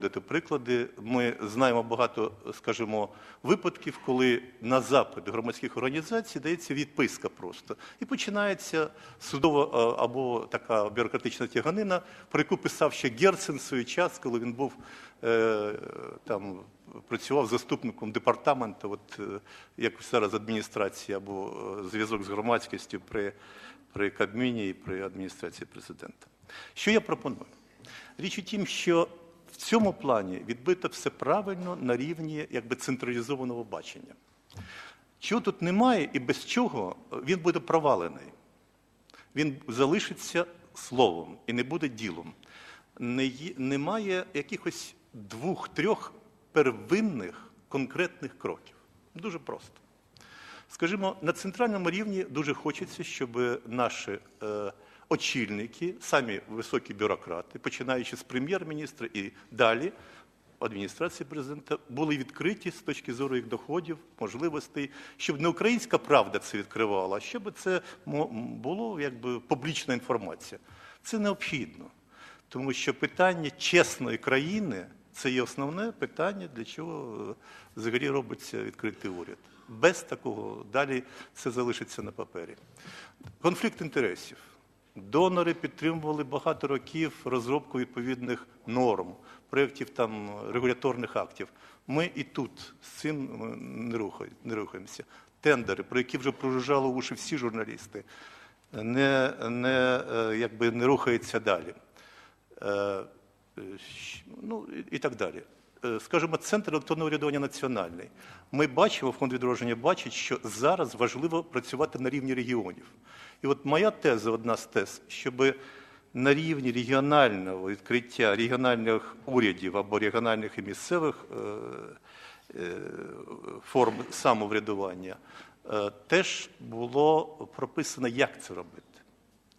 Дати приклади. Ми знаємо багато, скажімо, випадків, коли на запит громадських організацій дається відписка просто. І починається судова е, або така бюрократична тяганина, про яку писав ще Герцен в свій час, коли він був е, там, працював заступником департаменту, от, е, як зараз адміністрації або зв'язок з громадськістю при, при Кабміні і при адміністрації президента. Що я пропоную? Річ у тім, що в цьому плані відбито все правильно на рівні якби централізованого бачення. Чого тут немає і без чого він буде провалений. Він залишиться словом і не буде ділом. Не немає якихось двох-трьох первинних конкретних кроків. Дуже просто. Скажімо, на центральному рівні дуже хочеться, щоб наші е, очільники, самі високі бюрократи, починаючи з прем'єр-міністра і далі, адміністрації президента, були відкриті з точки зору їх доходів, можливостей, щоб не українська правда це відкривала, а щоб це було якби публічна інформація. Це необхідно, тому що питання чесної країни це є основне питання, для чого е, взагалі робиться відкритий уряд. Без такого далі це залишиться на папері. Конфлікт інтересів. Донори підтримували багато років розробку відповідних норм, проєктів там регуляторних актів. Ми і тут з цим е, не, рухаємося. Тендери, про які вже прожужжали уші всі журналісти, не, не, е, якби не рухаються далі. Е, ну, і так далі. Е, Скажімо, центр електронного урядування національний. Ми бачимо, фонд відродження бачить, що зараз важливо працювати на рівні регіонів. І от моя теза, одна з тез, щоб на рівні регіонального відкриття регіональних урядів або регіональних і місцевих е, е, форм самоврядування теж було прописано, як це робити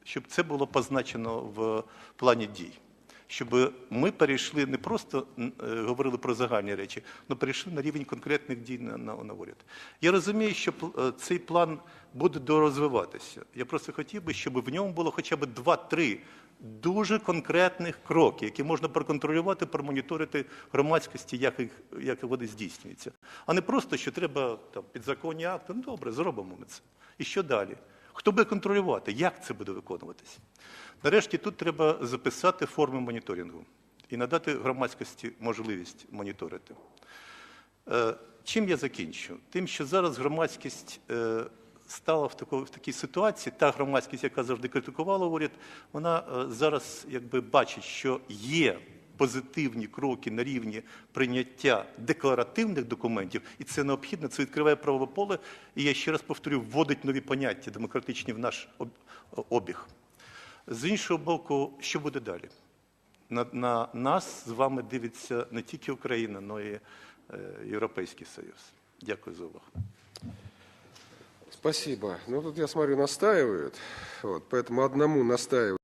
щоб це було позначено в плані дій. Щоб ми перейшли не просто е, говорили про загальні речі, але перейшли на рівень конкретних дій на, на, на уряд. Я розумію, що е, цей план буде дорозвиватися. Я просто хотів би, щоб в ньому було хоча б два-три дуже конкретних кроки, які можна проконтролювати, промоніторити громадськості, як, їх, як вони здійснюються. А не просто, що треба там, підзаконні акти. Ну добре, зробимо ми це. І що далі? Хто буде контролювати? Як це буде виконуватися? Нарешті тут треба записати форми моніторингу і надати громадськості можливість моніторити. Е, Чим я закінчу? Тим, що зараз громадськість е, стала в, тако, в такій ситуації, та громадськість, яка завжди критикувала уряд, вона е, зараз якби бачить, що є позитивні кроки на рівні прийняття декларативних документів, і це необхідно, це відкриває правове поле, і я ще раз повторю, вводить нові поняття демократичні в наш обіг. З іншого боку, що буде далі? На, на нас з вами дивиться не тільки Україна, але й Європейський Союз. Дякую за увагу. Спасибо. Ну, тут я смотрю, настаивают. Вот, поэтому одному настаивать.